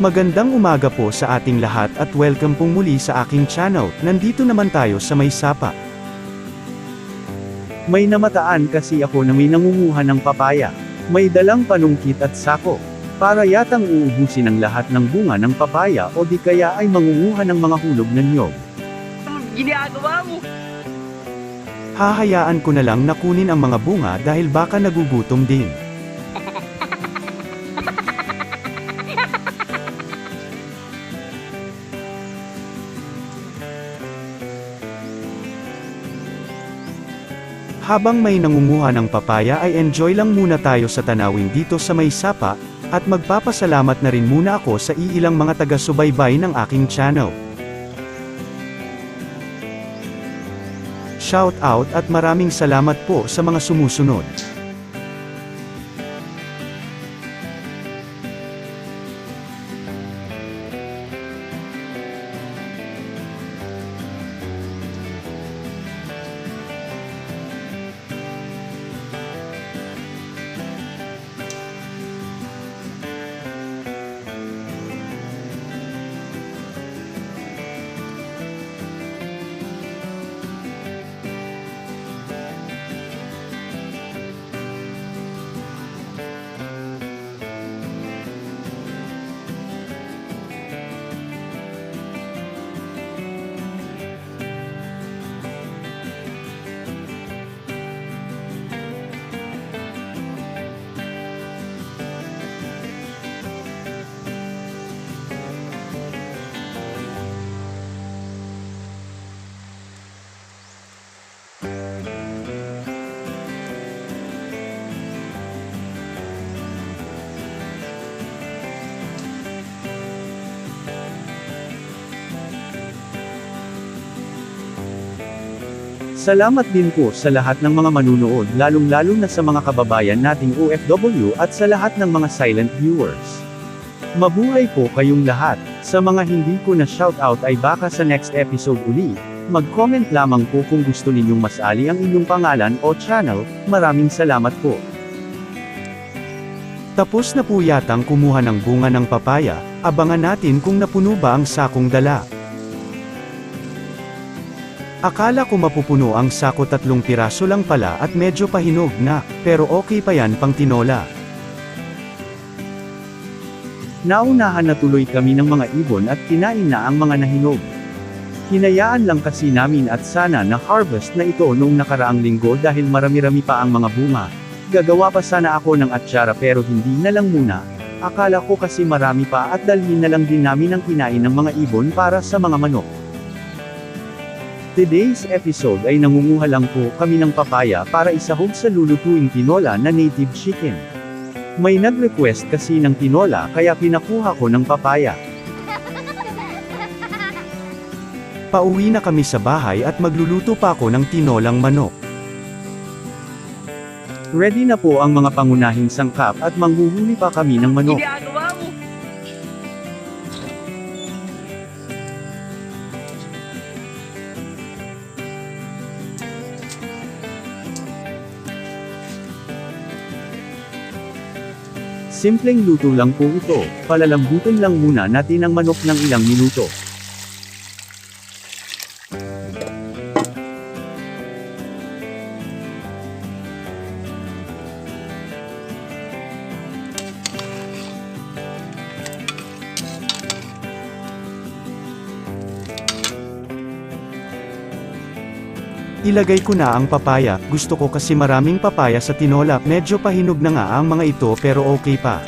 Magandang umaga po sa ating lahat at welcome pong muli sa aking channel. Nandito naman tayo sa may sapa. May namataan kasi ako na may nangunguha ng papaya. May dalang panungkit at sako. Para yatang uubusin ang lahat ng bunga ng papaya o di kaya ay mangunguha ng mga hulog ng nyog. ginagawa mo? Hahayaan ko na lang na kunin ang mga bunga dahil baka nagugutom din. Habang may nangunguha ng papaya ay enjoy lang muna tayo sa tanawin dito sa may sapa, at magpapasalamat na rin muna ako sa iilang mga taga-subaybay ng aking channel. Shout out at maraming salamat po sa mga sumusunod. Salamat din po sa lahat ng mga manunood lalong-lalo na sa mga kababayan nating OFW at sa lahat ng mga silent viewers. Mabuhay po kayong lahat. Sa mga hindi ko na shoutout ay baka sa next episode uli. Mag-comment lamang po kung gusto ninyong masali ang inyong pangalan o channel. Maraming salamat po. Tapos na po yatang kumuha ng bunga ng papaya, abangan natin kung napuno ba ang sakong dala. Akala ko mapupuno ang sako tatlong piraso lang pala at medyo pahinog na, pero okay pa yan pang tinola. Naunahan na tuloy kami ng mga ibon at kinain na ang mga nahinog. Hinayaan lang kasi namin at sana na harvest na ito noong nakaraang linggo dahil marami-rami pa ang mga bunga. Gagawa pa sana ako ng atsara pero hindi na lang muna. Akala ko kasi marami pa at dalhin na lang din namin ang kinain ng mga ibon para sa mga manok. Today's episode ay nangunguha lang po kami ng papaya para isahog sa lulutuing tinola na native chicken. May nag-request kasi ng tinola kaya pinakuha ko ng papaya. Pauwi na kami sa bahay at magluluto pa ako ng tinolang manok. Ready na po ang mga pangunahing sangkap at manghuhuli pa kami ng manok. Simpleng luto lang po ito, palalambutin lang muna natin ang manok ng ilang minuto. Ilagay ko na ang papaya, gusto ko kasi maraming papaya sa tinola, medyo pahinog na nga ang mga ito pero okay pa.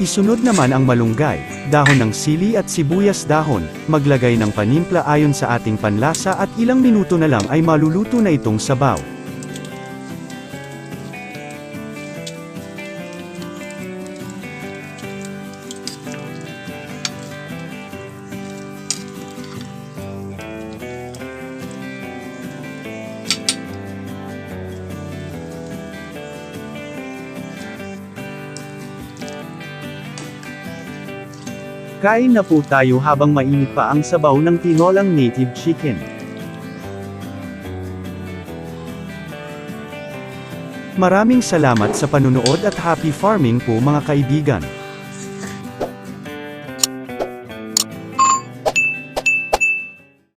Isunod naman ang malunggay, dahon ng sili at sibuyas dahon, maglagay ng panimpla ayon sa ating panlasa at ilang minuto na lang ay maluluto na itong sabaw. Kain na po tayo habang mainit pa ang sabaw ng tinolang native chicken. Maraming salamat sa panunood at happy farming po mga kaibigan.